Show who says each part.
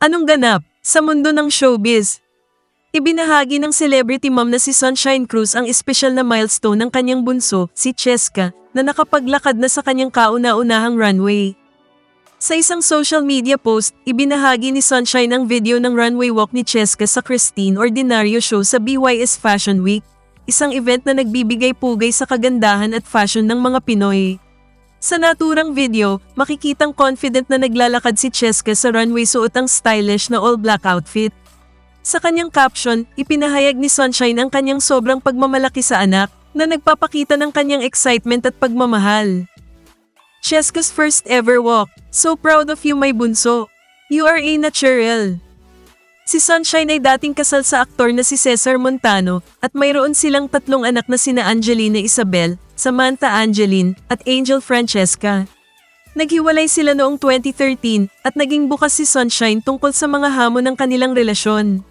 Speaker 1: Anong ganap sa mundo ng showbiz? Ibinahagi ng celebrity mom na si Sunshine Cruz ang espesyal na milestone ng kanyang bunso, si Cheska, na nakapaglakad na sa kanyang kauna-unahang runway. Sa isang social media post, ibinahagi ni Sunshine ang video ng runway walk ni Cheska sa Christine Ordinario Show sa BYS Fashion Week, isang event na nagbibigay pugay sa kagandahan at fashion ng mga Pinoy. Sa naturang video, makikitang confident na naglalakad si Cheska sa runway suot ang stylish na all-black outfit. Sa kanyang caption, ipinahayag ni Sunshine ang kanyang sobrang pagmamalaki sa anak na nagpapakita ng kanyang excitement at pagmamahal. Cheska's first ever walk. So proud of you my bunso. You are a natural. Si Sunshine ay dating kasal sa aktor na si Cesar Montano at mayroon silang tatlong anak na sina Angelina Isabel, Samantha Angeline at Angel Francesca. Naghiwalay sila noong 2013 at naging bukas si Sunshine tungkol sa mga hamon ng kanilang relasyon.